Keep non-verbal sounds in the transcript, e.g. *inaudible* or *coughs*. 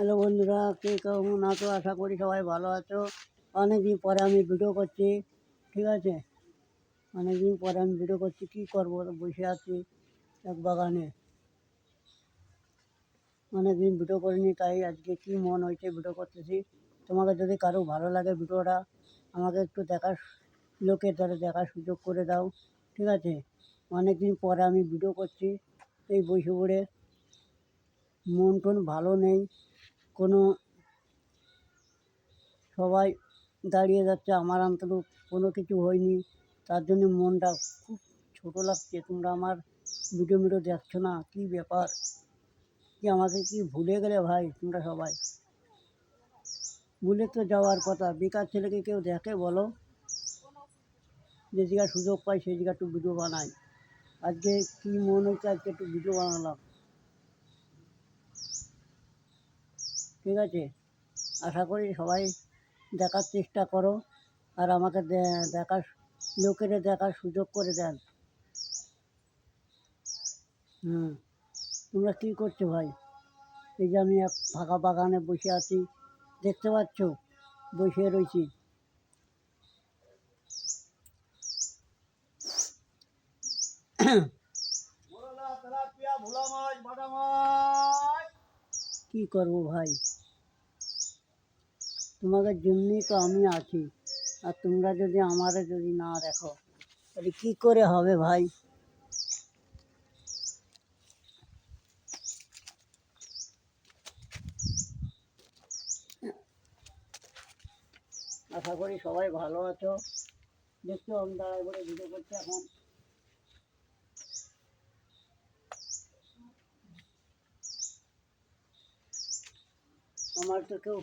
Hello বন্ধুরা, কে কেমন আছো? আশা করি সবাই ভালো আছো। অনেকদিন পরে আমি ভিডিও করছি, ঠিক আছে? অনেকদিন পরে আমি ভিডিও করছি, কী করব? বসে আছি এক বাগানে। অনেকদিন ভিডিও করিনি, তাই আজকে কী মন হয়েছে ভিডিও করতেছি। তোমাকে যদি কারও ভালো লাগে ভিডিওটা, আমাকে একটু দেখার লোকের দ্বারা দেখার সুযোগ করে দাও, ঠিক আছে? অনেকদিন পরে আমি ভিডিও করছি, এই বসে পড়ে। মন টন ভালো নেই কোনো সবাই দাঁড়িয়ে যাচ্ছে, আমার অন্তত কোনো কিছু হয়নি। তার জন্য মনটা খুব ছোটো লাগছে, তোমরা আমার ভিডিও মিডিও দেখছ না? কী ব্যাপার? কি আমাকে কি ভুলে গেলে ভাই তোমরা সবাই? ভুলে তো যাওয়ার কথা, বেকার ছেলেকে কেউ দেখে বলো? যে জায়গায় সুযোগ পাই সেই জায়গায় একটু ভিডিও বানাই আজকে কী মন হচ্ছে আজকে একটু ভিডিও বানালাম। ঠিক আছে? আশা করি সবাই দেখার চেষ্টা করো আর আমাকে দেখার লোকেরা দেখার সুযোগ করে দেন। হুম তোমরা কী করছ ভাই? এই যে আমি এক ফাঁকা বাগানে বসে আছি দেখতে পাচ্ছ? বসে রয়েছি *coughs* কী করব ভাই? তোমাদের জন্যই তো আমি আছি। আর তোমরা যদি আমারে যদি না দেখো, তাহলে কি করে হবে ভাই? আশা করি সবাই ভালো আছো। দেখছ আমি দাঁড়ায় বলে ভিডিও করছি এখন। আমার তো কেউ